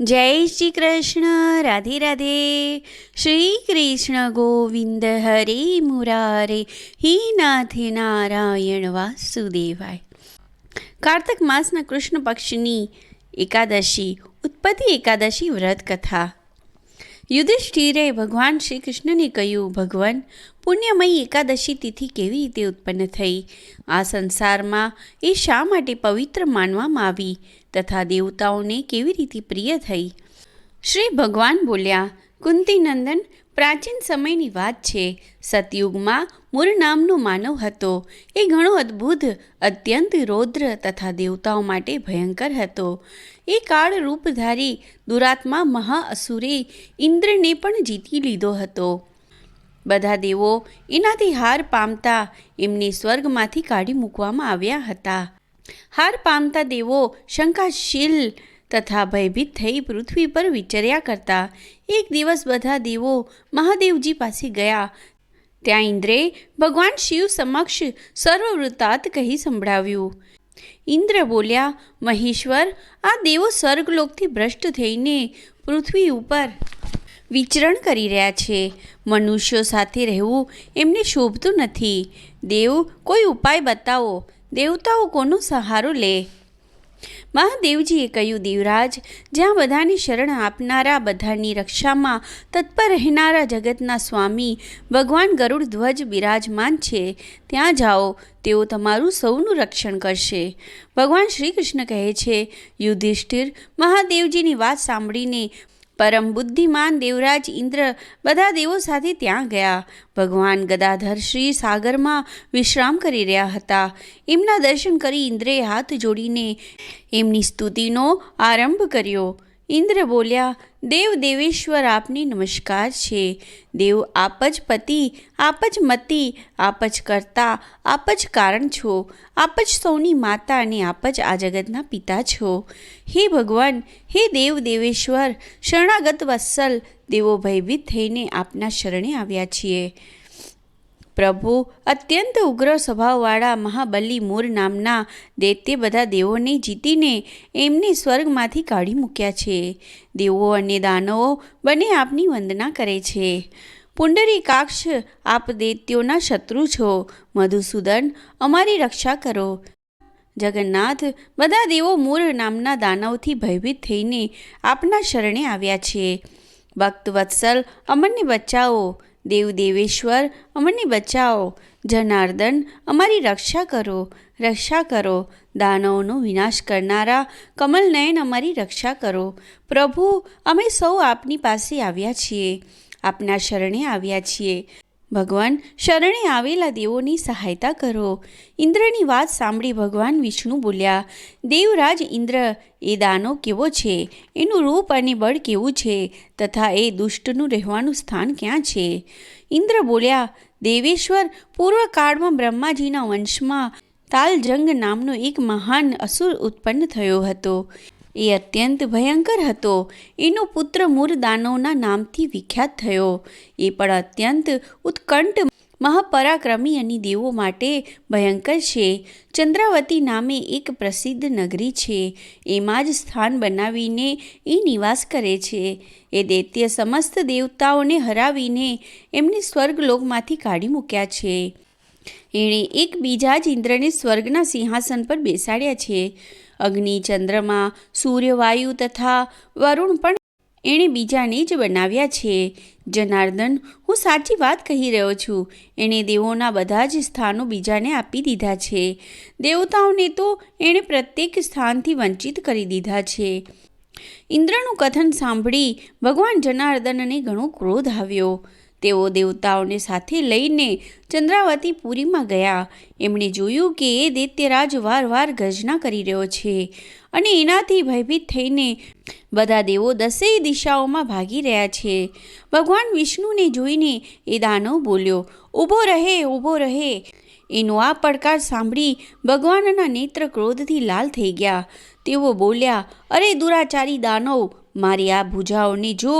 જય શ્રી કૃષ્ણ, રાધે રાધે. શ્રી કૃષ્ણ ગોવિંદ હરે મુરારે, હે નાથે નારાયણ વાસુદેવાય. કાર્તક માસના કૃષ્ણ પક્ષની એકાદશી, ઉત્પત્તિ એકાદશી વ્રત કથા. યુધિષ્ઠિરે ભગવાન શ્રી કૃષ્ણને કહ્યું, ભગવાન, પુણ્યમયી એકાદશી તિથિ કેવી રીતે ઉત્પન્ન થઈ? આ સંસારમાં એ શા માટે પવિત્ર માનવામાં આવી? તથા દેવતાઓને કેવી રીતે પ્રિય થઈ? શ્રી ભગવાન બોલ્યા, કુંતીનંદન પ્રાચીન સમયની વાત છે. સતયુગમાં મૂર નામનો માનવ હતો. એ ઘણો અદ્ભુત, અત્યંત રૌદ્ર તથા દેવતાઓ માટે ભયંકર હતો. એ કાળ રૂપધારી દુરાત્મા મહાઅસુરે ઇન્દ્રને પણ જીતી લીધો હતો. બધા દેવો એનાથી હાર પામતા એમને સ્વર્ગમાંથી કાઢી મૂકવામાં આવ્યા હતા. હાર પામતા દેવો શંકાશીલ તથા ભયભીત થઈ પૃથ્વી પર વિચર્યા કરતા એક દિવસ બધા દેવો મહાદેવજી પાસે ગયા. ત્યાં ઇન્દ્રે ભગવાન શિવ સમક્ષ સર્વવૃતાત કહી સંભળાવ્યું. ઇન્દ્ર બોલ્યા, મહેશ્વર, આ દેવો સ્વર્ગલોકથી ભ્રષ્ટ થઈને પૃથ્વી ઉપર વિચરણ કરી રહ્યા છે. મનુષ્યો સાથે રહેવું એમને શોભતું નથી. દેવ, કોઈ ઉપાય બતાવો. દેવતાઓ કોનો સહારો લે? મહાદેવજીએ કહ્યું, દેવરાજ, જ્યાં બધાની શરણ આપનારા, બધાની રક્ષામાં તત્પર રહેનારા જગતના સ્વામી ભગવાન ગરુડ ધ્વજ બિરાજમાન છે, ત્યાં જાઓ, તેઓ તમારું સૌનું રક્ષણ કરશે. ભગવાન શ્રી કૃષ્ણ કહે છે, યુધિષ્ઠિર, મહાદેવજીની વાત સાંભળીને પરમ બુદ્ધિમાન દેવરાજ ઇન્દ્ર બધા દેવો સાથે ત્યાં ગયા. ભગવાન ગદાધર શ્રી સાગરમાં વિશ્રામ કરી રહ્યા હતા. એમના દર્શન કરી ઇન્દ્રે હાથ જોડીને એમની સ્તુતિનો આરંભ કર્યો. ઇન્દ્ર બોલ્યા, દેવ દેવેશ્વર આપને નમસ્કાર છે. દેવ આપ જ પતિ, આપ જ મતિ, આપ જ કરતા, આપ જ કારણ છો. આપ જ સૌની માતા અને આપ જ આ જગતના પિતા છો. હે ભગવાન, હે દેવ દેવેશ્વર, શરણાગત વત્સલ, દેવો ભયભીત થઈને આપના શરણે આવ્યા છીએ. પ્રભુ અત્યંત ઉગ્ર સ્વભાવવાળા મહાબલી મૂર નામના દૈત્ય બધા દેવોને જીતીને એમને સ્વર્ગમાંથી કાઢી મૂક્યા છે. દેવો અને દાનવો બંને આપની વંદના કરે છે. પુંડરીકાક્ષ આપ દૈત્યોના શત્રુ છો. મધુસૂદન, અમારી રક્ષા કરો. જગન્નાથ, બધા દેવો મૂર નામના દાનવથી ભયભીત થઈને આપના શરણે આવ્યા છે. ભક્ત વત્સલ, અમરને બચાવો. દેવ દેવેશ્વર, અમને બચાવો. જનાર્દન, અમારી રક્ષા કરો રક્ષા કરો. દાનવનો વિનાશ કરનારા કમલનયન અમારી રક્ષા કરો. પ્રભુ, અમે સૌ આપની પાસે આવ્યા છીએ. આપના શરણે આવ્યા છીએ. ભગવાન શરણે આવેલા દેવોની સહાયતા કરો. ઇન્દ્રની વાત સાંભળી ભગવાન વિષ્ણુ બોલ્યા, દેવરાજ ઇન્દ્ર, એ દાનો કેવો છે? એનું રૂપ અને બળ કેવું છે? તથા એ દુષ્ટનું રહેવાનું સ્થાન ક્યાં છે? ઇન્દ્ર બોલ્યા, દેવેશ્વર પૂર્વકાળમાં બ્રહ્માજીના વંશમાં તાલજંગ નામનો એક મહાન અસુર ઉત્પન્ન થયો હતો. એ અત્યંત ભયંકર હતો. એનો પુત્ર મૂર દાનવના નામથી વિખ્યાત થયો. એ પણ અત્યંત ઉત્કંઠ મહાપરાક્રમી અને દેવો માટે ભયંકર છે. ચંદ્રાવતી નામે એક પ્રસિદ્ધ નગરી છે. એમાં જ સ્થાન બનાવીને એ નિવાસ કરે છે. એ દૈત્ય સમસ્ત દેવતાઓને હરાવીને એમને સ્વર્ગલોકમાંથી કાઢી મૂક્યા છે. એણે એકબીજા જ ઇન્દ્રને સ્વર્ગના સિંહાસન પર બેસાડ્યા છે. અગ્નિ, ચંદ્રમા સૂર્યવાયુ તથા વરુણ પણ એણે બીજાને જ બનાવ્યા છે. જનાર્દન, હું સાચી વાત કહી રહ્યો છું. એણે દેવોના બધા જ સ્થાનો બીજાને આપી દીધા છે. દેવતાઓને તો એણે પ્રત્યેક સ્થાનથી વંચિત કરી દીધા છે. ઇન્દ્રનું કથન સાંભળી ભગવાન જનાર્દનને ઘણો ક્રોધ આવ્યો. તેઓ દેવતાઓને સાથે લઈને ચંદ્રાવતી પુરીમાં ગયા. એમણે જોયું કે એ દૈત્યરાજ વારવાર ગર્જના કરી રહ્યો છે અને એનાથી ભયભીત થઈને બધા દેવો દસેય દિશાઓમાં ભાગી રહ્યા છે. ભગવાન વિષ્ણુને જોઈને એ દાનવ બોલ્યો ઊભો રહે ઊભો રહે. એનો આ પડકાર સાંભળી ભગવાનના નેત્ર ક્રોધથી લાલ થઈ ગયા. તેઓ બોલ્યા, અરે દુરાચારી દાનવ, મારી આ ભૂજાઓને જો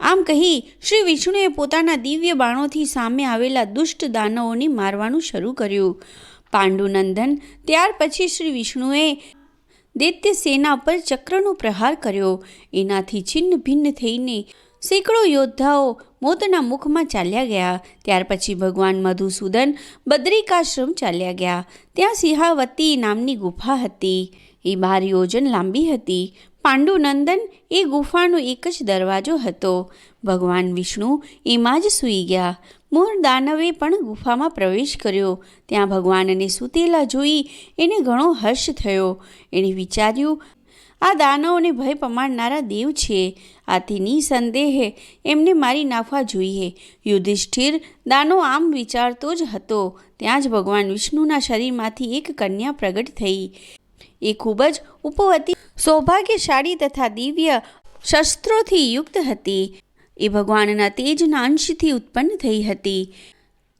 આમ કહી શ્રી વિષ્ણુએ પોતાના દિવ્ય બાણોથી સામે આવેલા દુષ્ટ દાનવોને મારવાનું શરૂ કર્યું. પાંડુનંદન ત્યાર પછી શ્રી વિષ્ણુએ દૈત્ય સેના પર ચક્રનો પ્રહાર કર્યો. એનાથી છિન્ન ભિન્ન થઈને સેંકડો યોદ્ધાઓ મોતના મુખમાં ચાલ્યા ગયા. ત્યાર પછી ભગવાન મધુસૂદન બદ્રિકાશ્રમ ચાલ્યા ગયા. ત્યાં સિંહાવતી નામની ગુફા હતી. એ બાર યોજન લાંબી હતી. પાંડુનંદન એ ગુફાનો એક જ દરવાજો હતો. ભગવાન વિષ્ણુ એમાં જ સૂઈ ગયા. મૂળ દાનવે પણ ગુફામાં પ્રવેશ કર્યો. ત્યાં ભગવાનને સૂતેલા જોઈ એને ઘણો હર્ષ થયો. એણે વિચાર્યું, આ દાનવને ભય પમાડનારા દેવ છે. આથી નિસંદેહ એમને મારી નાખવા જોઈએ. યુધિષ્ઠિર દાનો આમ વિચારતો જ હતો. ત્યાં જ ભગવાન વિષ્ણુના શરીરમાંથી એક કન્યા પ્રગટ થઈ. એ ખૂબ જ ઉપવતી, સૌભાગ્યશાળી તથા દિવ્ય શસ્ત્રોથી યુક્ત હતી. એ ભગવાનના તેજના અંશથી ઉત્પન્ન થઈ હતી.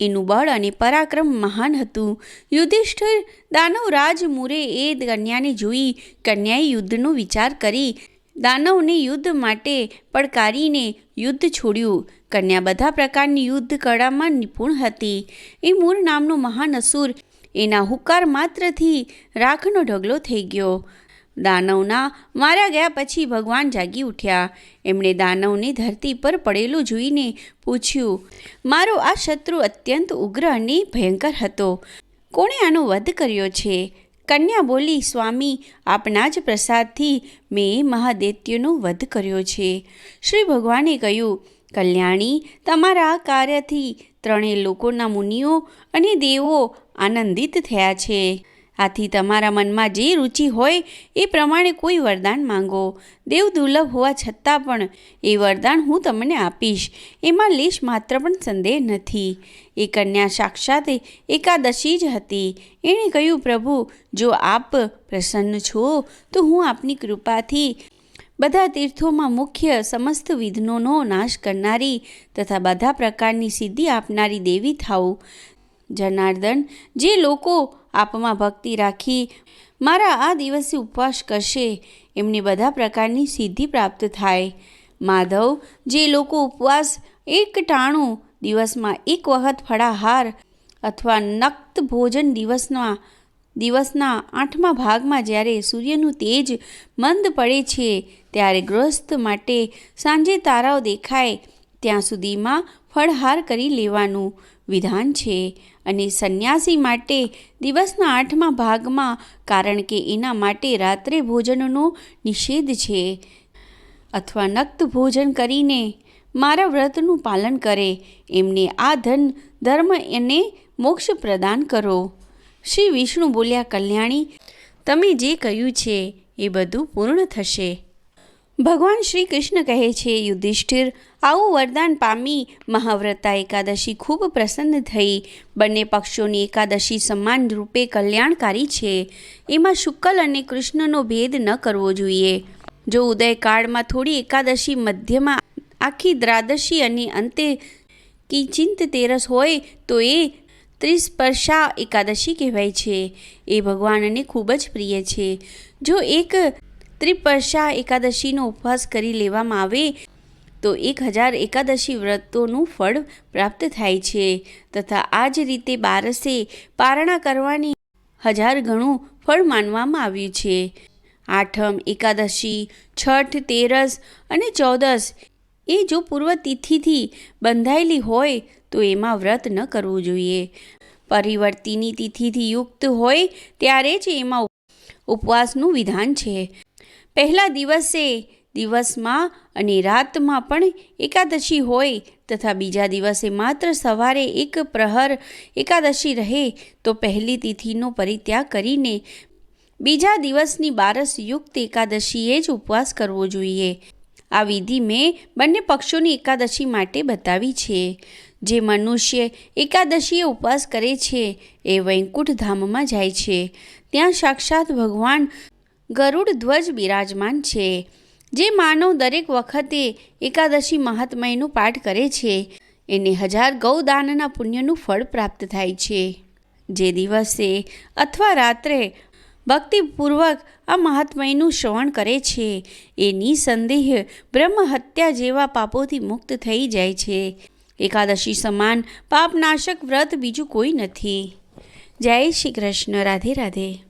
એનું બળ અને પરાક્રમ મહાન હતું. યુધિષ્ઠિર દાનવરાજ મુરે એ કન્યાને જોઈ કન્યાએ યુદ્ધનો વિચાર કરી દાનવને યુદ્ધ માટે પડકારીને યુદ્ધ છોડ્યું. કન્યા બધા પ્રકારની યુદ્ધ કળામાં નિપુણ હતી. એ મૂર નામનો મહાન અસુર એના હુકાર માત્રથી રાખનો ઢગલો થઈ ગયો. દાનવના માર્યા ગયા પછી ભગવાન જાગી ઉઠ્યા. એમણે દાનવને ધરતી પર પડેલું જોઈને પૂછ્યું, મારો આ શત્રુ અત્યંત ઉગ્ર અને ભયંકર હતો. કોણે આનો વધ કર્યો છે? કન્યા બોલી, સ્વામી, આપના જ પ્રસાદથી મેં મહાદૈત્યનો વધ કર્યો છે. શ્રી ભગવાને કહ્યું, કલ્યાણી, તમારા આ કાર્યથી ત્રણેય લોકોના મુનિઓ અને દેવો આનંદિત થયા છે. આથી તમારા મનમાં જે રુચિ હોય એ પ્રમાણે કોઈ વરદાન માંગો. દેવ દુર્લભ હોવા છતાં પણ એ વરદાન હું તમને આપીશ. એમાં લેશ માત્ર પણ સંદેહ નથી. એ કન્યા સાક્ષાત એકાદશી જ હતી. એણે કહ્યું, પ્રભુ, જો આપ પ્રસન્ન છો, તો હું આપની કૃપાથી બધા તીર્થોમાં મુખ્ય સમસ્ત વિઘ્નોનો નાશ કરનારી તથા બધા પ્રકારની સિદ્ધિ આપનારી દેવી થાઉં. જનાર્દન, જે લોકો આપમાં ભક્તિ રાખી મારા આ દિવસે ઉપવાસ કરશે, એમને બધા પ્રકારની સિદ્ધિ પ્રાપ્ત થાય. માધવ, જે લોકો ઉપવાસ એક ટાણું દિવસમાં એક વખત ફળાહાર અથવા નક્ત ભોજન દિવસના દિવસના આઠમા ભાગમાં જ્યારે સૂર્યનું તેજ મંદ પડે છે, ત્યારે ગૃહસ્થ માટે સાંજે તારાઓ દેખાય, ત્યાં સુધીમાં ફળહાર કરી લેવાનું. વિધાન છે અને સંન્યાસી માટે દિવસના આઠમા ભાગમાં, કારણ કે એના માટે રાત્રે ભોજનનો નિષેધ છે. અથવા નક્ત ભોજન કરીને મારા વ્રતનું પાલન કરે, એમને આ ધન, ધર્મ અને મોક્ષ પ્રદાન કરો. શ્રી વિષ્ણુ બોલ્યા, કલ્યાણી, તમે જે કહ્યું છે એ બધું પૂર્ણ થશે. ભગવાન શ્રી કૃષ્ણ કહે છે, યુધિષ્ઠિર, આવું વરદાન પામી મહાવ્રતા એકાદશી ખૂબ પ્રસન્ન થઈ. બંને પક્ષોની એકાદશી સમાન રૂપે કલ્યાણકારી છે. એમાં શુક્લ અને કૃષ્ણનો ભેદ ન કરવો જોઈએ. જો ઉદયકાળમાં થોડી એકાદશી મધ્યમાં આખી દ્રાદશી અને અંતે કિંચિંત તેરસ હોય, તો એ ત્રિસ્પર્શા એકાદશી કહેવાય છે. એ ભગવાનને ખૂબ જ પ્રિય છે. જો એક ત્રિપર્શા એકાદશીનો ઉપવાસ કરી લેવામાં આવે તો એક હજાર એકાદશી વ્રતોનું ફળ પ્રાપ્ત થાય છે. તથા આ જ રીતે બારસે પારણા કરવાની હજાર ગણું ફળ માનવામાં આવ્યું છે. આઠમ એકાદશી, છઠ, તેરસ અને ચૌદસ એ જો પૂર્વ તિથિથી બંધાયેલી હોય તો એમાં વ્રત ન કરવું જોઈએ. પરિવર્તિની તિથિથી યુક્ત હોય ત્યારે જ એમાં ઉપવાસનું વિધાન છે. પહેલા દિવસે દિવસમાં અને રાતમાં પણ એકાદશી હોય તથા બીજા દિવસે માત્ર સવારે એક પ્રહર એકાદશી રહે, તો પહેલી તિથિનો પરિત્યાગ કરીને બીજા દિવસની બારસ યુક્ત એકાદશીએ જ ઉપવાસ કરવો જોઈએ. આ વિધિ મેં બંને પક્ષોની એકાદશી માટે બતાવી છે. જે મનુષ્ય એકાદશીએ ઉપવાસ કરે છે, એ વૈકુંઠ ધામમાં જાય છે. ત્યાં સાક્ષાત ભગવાન ગરુડ ધ્વજ બિરાજમાન છે. જે માનવ દરેક વખતે એકાદશી મહાત્મયનું પાઠ કરે છે. એને હજાર ગૌદાનના પુણ્યનું ફળ પ્રાપ્ત થાય છે. જે દિવસે અથવા રાત્રે ભક્તિપૂર્વક આ મહાત્મયનું શ્રવણ કરે છે એ નિસંદેહ બ્રહ્મ હત્યા જેવા પાપોથી મુક્ત થઈ જાય છે. એકાદશી સમાન પાપનાશક વ્રત બીજું કોઈ નથી. જય શ્રી કૃષ્ણ. રાધે રાધે.